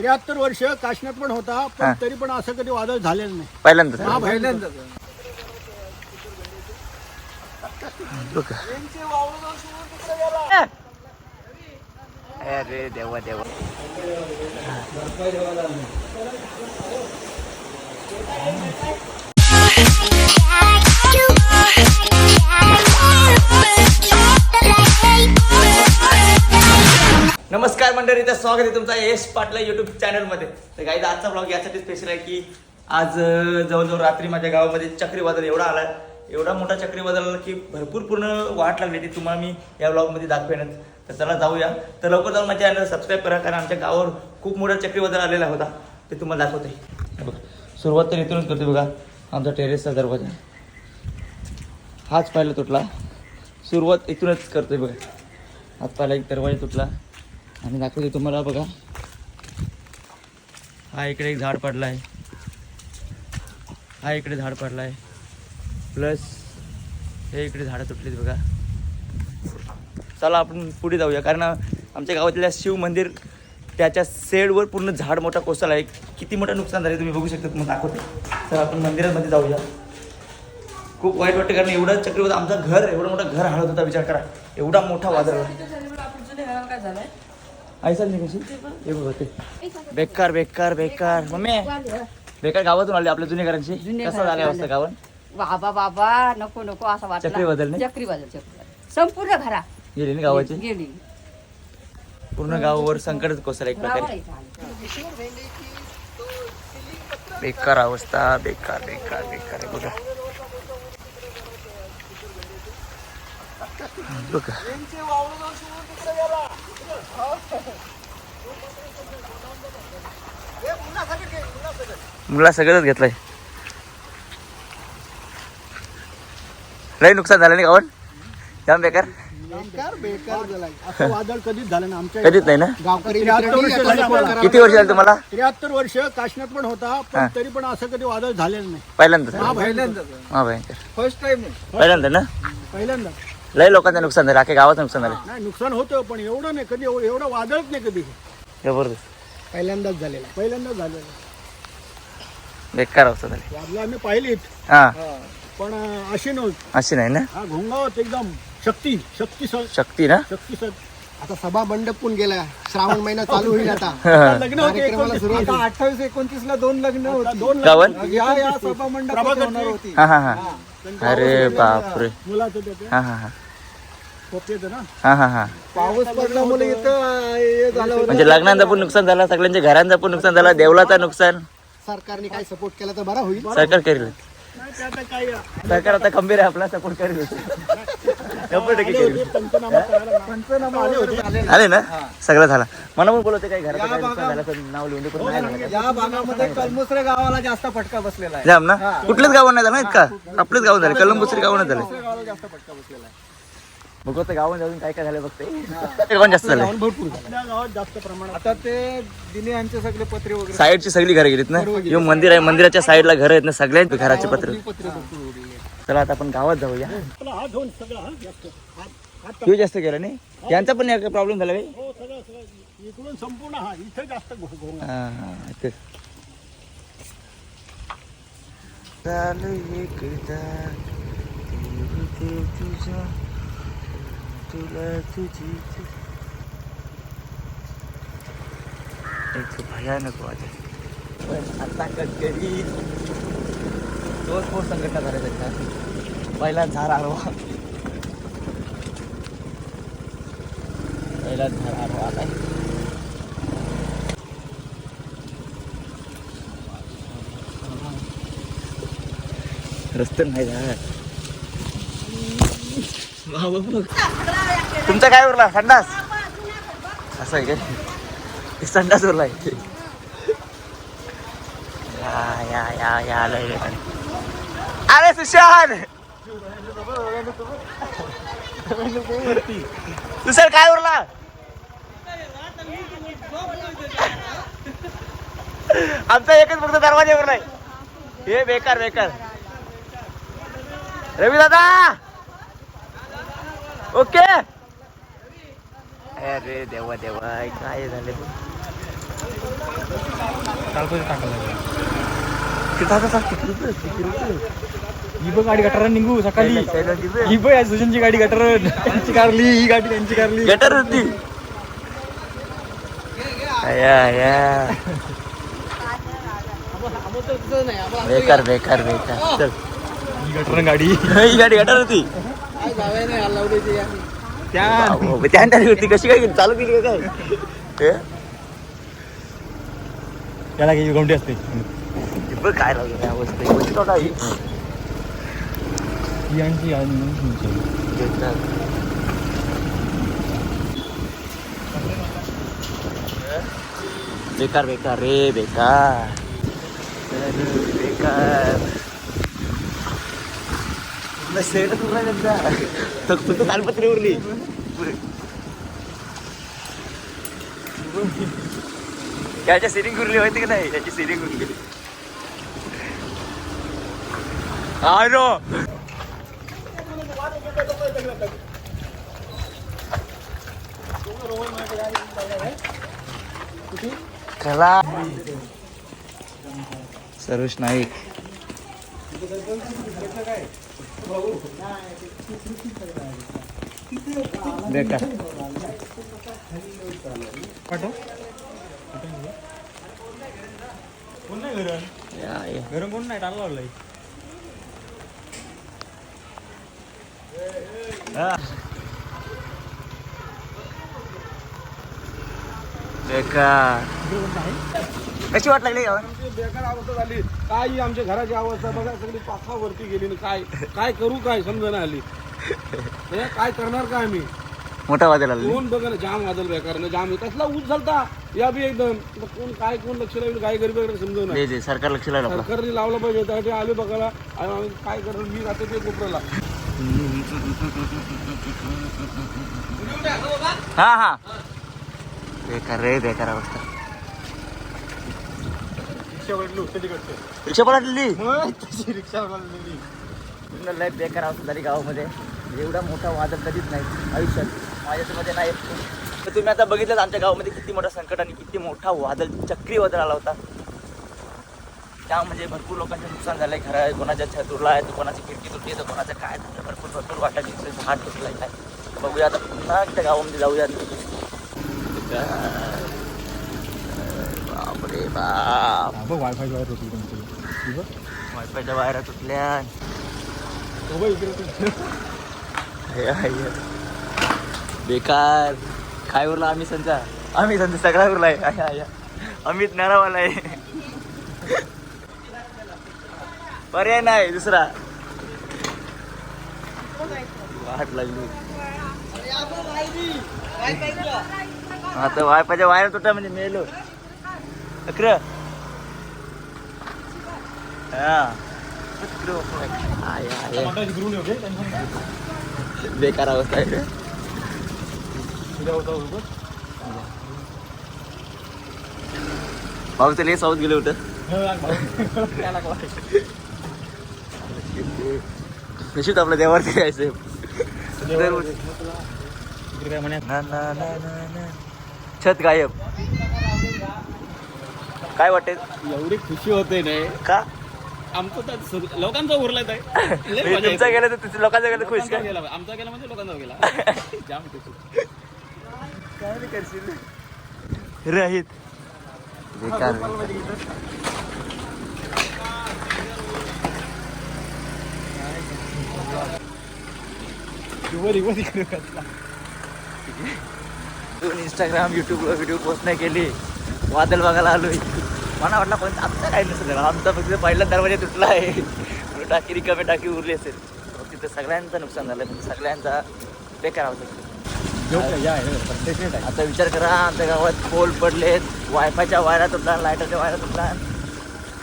त्र्याहत्तर वर्ष काशण्यात पण होता. पण तरी पण असं कधी वादळ झालेलं नाही पहिल्यांदाच हा पहिल्यांदा. अरे देवा देवा नमस्कार मंडळी तर स्वागत आहे तुमचा यश पाटला युट्यूब चॅनलमध्ये तर काही आजचा ब्लॉग यासाठी स्पेशल आहे की आज जवळजवळ रात्री माझ्या गावामध्ये चक्रीवादळ एवढा आला एवढा मोठा चक्रीवादळ आला की भरपूर पूर्ण वाट लागली ती तुम्हाला मी या ब्लॉगमध्ये दाखवेनच. तर चला जाऊया. तर लवकर जाऊन माझ्या चॅनल सबस्क्राईब करा कारण आमच्या गावावर खूप मोठा चक्रीवादळ आलेला होता. ते तुम्हाला दाखवते. बघ बघा सुरुवात तर इथूनच करते बघा. आमचा टेरेसचा दरवाजा. हाच पाहिला तुटला. सुरुवात इथूनच करतोय बघा. हात पहिला एक दरवाजा तुटला. आणि दाखवते तुम्हाला बघा. हा इकडे एक झाड पडला आहे हा इकडे झाड पडला आहे प्लस हे इकडे झाडं तुटलीत बघा. चला आपण पुढे जाऊया. कारण आमच्या गावातल्या शिव मंदिर त्याच्या सेडवर पूर्ण झाड मोठा कोसला आहे किती मोठं नुकसान झालं तुम्ही बघू शकता तुम्हाला दाखवते. तर आपण मंदिरामध्ये जाऊया. खूप वाईट वाटतं कारण एवढं चक्रीवादळ आमचं घर एवढं मोठं घर हळत होता विचार करा. एवढा मोठा वादळ. होता ऐसा नाही कशी? हे बघ ते बेकार बेकार बेकार. मम्मी. बेकार गावातून आले आपल्या जुन्या घरांची. कसं झालं अवस्था गावात? बाबा बाबा नको नको असं वाटलं. चक्रीवादळ नाही? चक्रीवादळ चक्रीवादळ संपूर्ण घरा. गेली ना गावाची? गेली पूर्ण गावावर संकटच कोसळलं एक प्रकारे. बेकार अवस्था बेकार बेकार बेकार आहे बघा. बघा. मुला सगळंच घेतलंय. लय नुकसान झालं नाही गावन जाम बेकार. बेकार बेकार झालाय. असं वादळ कधीच झालं ना आमच्या कधीच नाही ना? गावकरी. किती वर्ष झाली तुम्हाला? त्र्याहत्तर वर्ष काशण्यात पण होता. पण तरी पण असं कधी वादळ झालेलं नाही. पहिल्यांदाच. हा पहिल्यांदा हा भयंकर. फर्स्ट टाइम पहिल्यांदा ना? पहिल्यांदा. लय लोकांचं नुकसान झालं अख्या गावाचं नुकसान झालं. नाही नुकसान होतं पण एवढं नाही कधी एव- एवढं वादळच नाही कधी. जबरदस्त. पहिल्यांदाच झालेलं पहिल्यांदाच झालेलं बेकार अवस्था झाली. आम्ही पाहिलीत. हा. पण अं, अशी नव्हती. अशी नाही ना? हा घोंगावत एकदम शक्ती शक्ती स- शक्ती ना? शक्ती स- आता सभा मंडप पण गेला श्रावण महिना चालू होईल आता. लग्न होते कार्यक्रमाला सुरुवात अठ्ठावीस एकोणतीस ला दोन लग्न आता दोन लग्न- गावन? या या सभा मंडप प्रभाकरची होती. हा हा हा. अरे बापरे. मुलाचं ते- ते. हा हा हा. ना? हा हा हा. पाऊस पडल्यामुळे इथं अं, हे झालं होतं म्हणजे लग्नाचं पण नुकसान झालं सगळ्यांच्या घरांचं पण नुकसान झालं देवलाचं नुकसान. सरकारने काय सपोर्ट केला तर बरा होईल. सरकार करेल. सरकार आता खंबीर आहे आपला सपोर्ट करेल. शंभर टक्के आले करेल ना. आले ना. सगळं झालं. मला पण बोलवते काही झालं तर नाव लिहून दे पण नाही. झालं. या भागामध्ये कलमुसरे गावाला जास्त फटका बसलेला आहे. जाम ना? कुठलेच गाव नाही झालं का? आपलेच गाव झाले कलंबुसरी गाव नाही झाले. गावाला जास्त फटका बसलेला आहे. बघू आता गावात जाऊन काय काय झालं बघते. ते गावात जास्त झालं भरपूर झालं. आपल्या गावात जास्त प्रमाणात. आता ते दिने यांचे सगळे पत्रे वगैरे साईडची सगळी घरं गेलीत ना? हे मंदिर आहे मंदिराच्या साईडला घर आहेत ना सगळ्यांची घराचे पत्र. चला आता आपण गावात जाऊया. हा जास्त. गेला नाही? यांचा पण प्रॉब्लेम झाला काही हो सगळं सगळं. इकडून संपूर्ण हा इथे जास्त हा, हा. झालं एकदा तुझा तुला तुझी तु- एक भयानक वाटेल पण आता कधी तोच मोठ संघटना झाल्या त्याच्या. पहिला झाड आडवा पहिला झाड आडवा आलाय. रस्ते नाही झाड तुमचा काय उरला? संडास? असं आहे काय? संडास उरलाय या या या या आलंय अरे सुशांत! तुषार काय उरला? आमचा एकच फक्त दरवाजा उरलाय हे बेकार बेकार. रवी दादा! ओके! अरे देवा देवा काय झाले ही बघ गाडी गटार निघू सकाळी. ही बघ या सुजनची गाडी गटार त्यांची कारली ही गाडी त्यांची कारली. गटर होती. बेकार बेकार बेकार. चल. ही गटार गाडी. ही गाडी गटर होती. त्या बाबा, त्या गाडी होती कशी काय गेली? चालू केली का काय हे? त्याला काही गवंडी असते हे बघ काय लागलं या अवस्थेत. कोणती तोटा ही? ही आणखी आणि तुमची. बेकार बेकार रे बेकार अरे, बेकार पूर्ण सेटच उरला त्यांचा फक्त तालपत्री उरली याच्या सिरिंग उरली माहिती की नाही? याची सिरिंग उरली आरो कला सरोज नाईक. बेकार कोण नाही या. गरम कोण नाही टाळा लावलाय बेकार कशी वाट लागली गावात आमची बेकार अवस्था झाली. काय ही आमच्या घराची अवस्था बघा सगळी पाखा वरती गेली ना काय काय करू काय समजा आली. हे काय करणार काय आम्ही मोठा वाजायला लागली. कोण बघा ना जाम वादल बेकार ना जाम. कसला ऊस झालता? या बी एकदम. आता कोण काय कोण लक्ष लावून काय गरीब वगैरे सरकार लक्ष लागलं आपलं. सरकारने लावलं पाहिजे त्यासाठी आले बघायला. आणि आम्ही काय करणार? मी राहते ते कोपऱ्याला. हा हा. बेकार रे बेकार अवस्था. रिक्षा पलटली रिक्षा पूर्ण लय बेकार अवस्था झाली गावामध्ये. एवढा मोठा वादळ कधीच नाही. आयुष्यात. माझ्यामध्ये नाही. तर तुम्ही आता बघितलं आमच्या गावामध्ये किती मोठा संकट आणि किती मोठा वादळ चक्रीवादळ आला होता. त्या म्हणजे भरपूर लोकांचं नुकसान झालंय. घरा कोणाच्या छत उडला आहे तर कोणाची खिडकी तुटली तर कोणाचं काय झालं? भरपूर भरपूर वाटा दिसतोय झाड तुटलंय काय? बघूया आता पुन्हा त्या गावामध्ये जाऊया. बापरे बाप बघ वायफाय वायर होती तुमची. वायफायच्या वायरा तुटल्या हे. बेकार. काय उरला आम्ही संचा? आम्ही संचा सगळा उरलाय आहे. अमित नारावाला आहे. पर्याय नाही दुसरा. वाट लागली. आता वायफायच्या वायरा तुटा म्हणजे मेलो. हा. त्यांच्या बेकार अवस्था आहे. भाऊ चले साऊथ गेले होतं. नशीब आपल्या देवावरती जायचं छत गायब. काय वाटेल? एवढी खुशी होते नाही का? आमचं तर लोकांचा उरलाय लय मजा तुमचा येते. गेलं तर तुझं लोकांचं गेलं तर खुश लोकांचा काय गेला आमचा गेला म्हणजे लोकांचा गेला. जाम खुशी. काय नाही करशील? राहीत. बेकार. इंस्टाग्राम युट्यूबला व्हिडिओ पोस्ट नाही केली. वादळ बघायला आलोय. मला वाटलं पण आमचा काय नसेल आमचा फक्त पहिला दरवाजा तुटला आहे. टाकी रिकामी टाकी उरली असेल. तिथं सगळ्यांचं नुकसान झालं. म्हणजे सगळ्यांचा बेकार आवश्यक आता विचार करा आमच्या गावात पोल पडलेत. वायफायच्या वायरा तुटला लाईटाच्या वायरा तुटला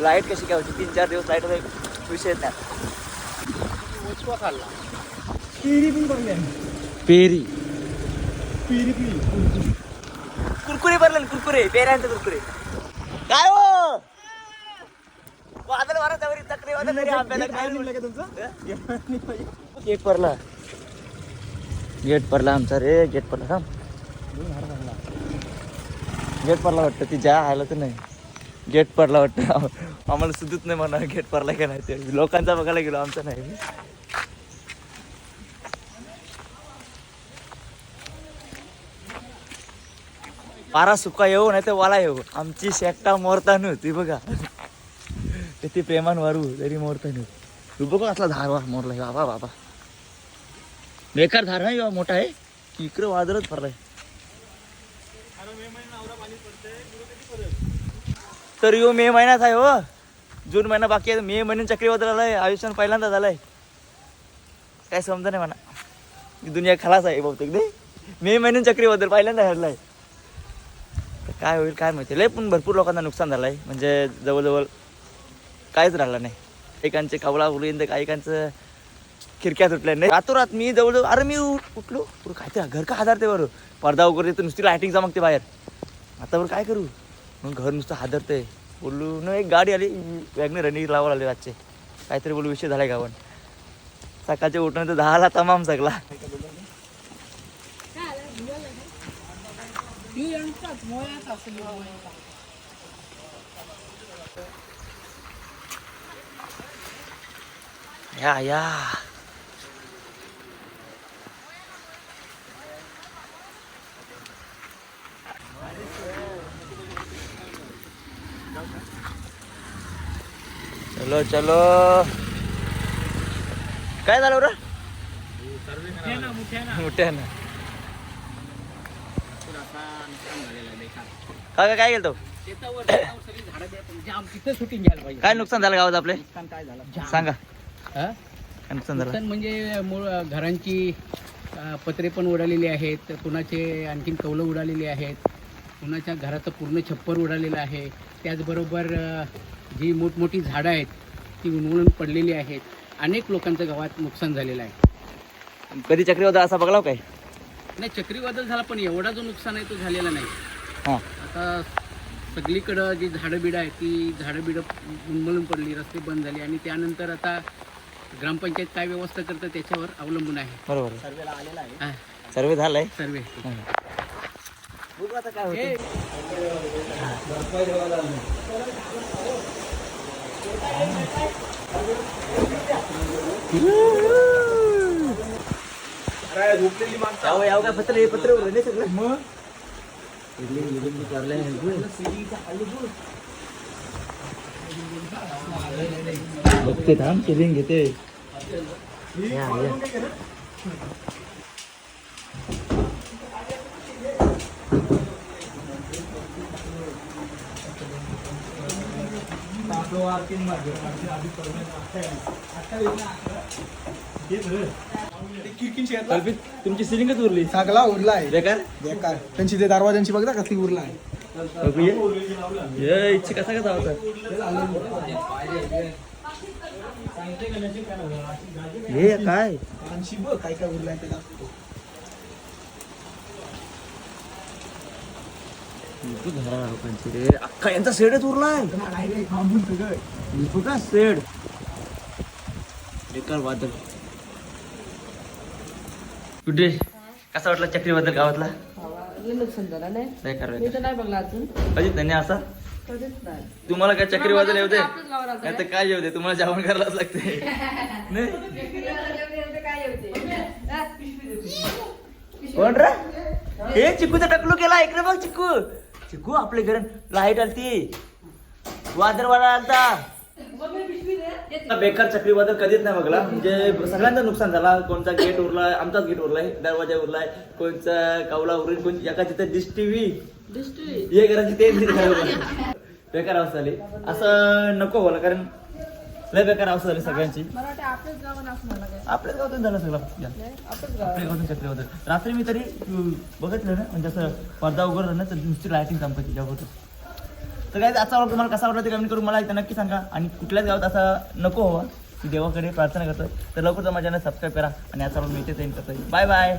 लाइट कशी काय होती? तीन चार दिवस लाइट विषय नाही. पिढी पण पडली पेरी. पिढी पिढी कुरकुरे भरले कुरकुरे पेऱ्यांचे कुरकुरे. काय हो? वादळ वारा वादळ तरी काय का तुमचं? गेट पडला. गेट पडला आमचा रे गेट पडला. थांब. गेट पडला वाटतं ती ज्या आलं तर नाही. गेट पडला वाटतं. आम- आम्हाला सुधूच नाही म्हणा गेट पडला का नाही ते. लोकांचा बघायला गेलो आमचा नाही. पारा सुका येऊ नाही तर वाला येऊ. आमची शेकटा मोरतानू ती बघा. किती प्रेमान वारू तरी मोरतानू तू बघा असला धार वा मोरला बाबा बाबा. बेकार धार नाही मोठा आहे. की इकडं वादळच पडलाय तर यो मे महिन्यात आहे हो. जून महिना बाकी आहे. मे महिन्यात चक्रीवादळ आलाय आयुष्यात पहिल्यांदा झालाय. काय समजा नाही म्हणा दुनिया खलास आहे बहुतेक दे मे महिन्यात चक्रीवादळ पहिल्यांदा हरलाय. काय होईल काय माहिती. लय पण भरपूर लोकांना नुकसान झालंय. म्हणजे जवळजवळ काहीच राहिलं नाही. एकांचे कावळा उडीन तर काहीकांचं खिडक्या तुटल्या नाही रातोरात मी जवळजवळ अरे मी उठलो. काय ते घर का हादरते बरं? पडदा वगैरे तर नुसती लायटिंग चमकते बाहेर. आता बरं काय करू? मग घर नुसतं हादरते बोललो न एक गाडी आली. वॅगने रनिंग लावायला आले रातचे काहीतरी बोलू विषय झालाय गावन सकाळच्या उठणं तर दहाला तमाम सगळा. या या चलो चलो काय झालं बरं मोठ्या ना काय काय गेलतो शूटिंग घ्यायला पाहिजे. काय नुकसान झालं गावात आपले? काय झालं? सांगा. हा? काय नुकसान झालं? नुकसान म्हणजे मूळ घरांची अ, पत्रे पण उडालेली आहेत कुणाचे आणखीन कौलं उडालेली आहेत कुणाच्या घराचं पूर्ण छप्पर उडालेलं आहे. त्याचबरोबर अ, जी मोठमोठी झाडं आहेत ती उन्मळून पडलेली आहेत. अनेक लोकांचं गावात नुकसान झालेलं आहे. कधी चक्रीवादळ असा बघलाव काय? नाही चक्रीवादळ झाला पण एवढा जो नुकसान आहे तो झालेला नाही. हा. आता सगळीकडं जी झाडं बिडं आहेत ती झाडं बिडं उन्मळून पडली रस्ते बंद झाले आणि त्यानंतर आता ग्रामपंचायत काय व्यवस्था करतं त्याच्यावर अवलंबून आहे. बरोबर. हा, सर्वे झालाय? सर्वे. बघू आता काय होतं. यावं यावं काय पत्र हे पत्र उरले सगळं. मग? बघते थांब चिलिंग घेते. या, या. कल्पित तुमची सिलिंगच उरली? सगळा उरलाय बेकार? बेकार. त्यांची ते दरवाजांची बघ ना कसली ये. ये इच्छा कसा कसा होता? हे काय? काय काय उरलाय त्याला तू घरा लोकांची रे. अख्खा यांचा शेडच उरलाय थांबून सगळं बघा शेड. बेकार वादळ. कुठे? कसा वाटला चक्रीवादळ गावातला? नुकसान झालं नाही बेकार नाही बघला अजून असा? तुम्हाला काय चक्रीवादळ येऊ दे. नाही तर काय येऊ दे? तुम्हाला जेवण करायलाच लागते नाही? कोण रे? हे चिकूचा टकलू केला. इकडे बघ चिकू. चिकू आपल्या घरी. लाइट आलती. वादळ वाडा आलता. बेकार चक्रीवादळ कधीच नाही बघला. म्हणजे सगळ्यांचा नुकसान झाला. कोणचा गेट उरलाय आमचाच गेट उरलाय दरवाजा उरलाय कोणचा कवला उरला कोण एका तिथं डिश टीव्ही हे घराची ते बेकार अवस्था झाली असं नको बोला कारण लय बेकार अवस्था झाली सगळ्यांची. मला वाटतं आपल्याच काय? गावातून झालं सगळं. या. आपल्या गावातून चक्रीवादळ रात्री मी तरी अं, बघितलं ना म्हणजे असं पडदा उघडलं ना तर नुसती लायटिंग चमकत त्यावर तर काय आजचा व्लॉग तुम्हाला कसा वाटला ते कमेंट करून मला इथं नक्की सांगा. आणि कुठल्याच गावात असा नको हवा की देवाकडे प्रार्थना करतोय तर लवकर माझ्या सबस्क्राईब करा. आणि व्लॉग मी इथे सेंड करतोय. Bye bye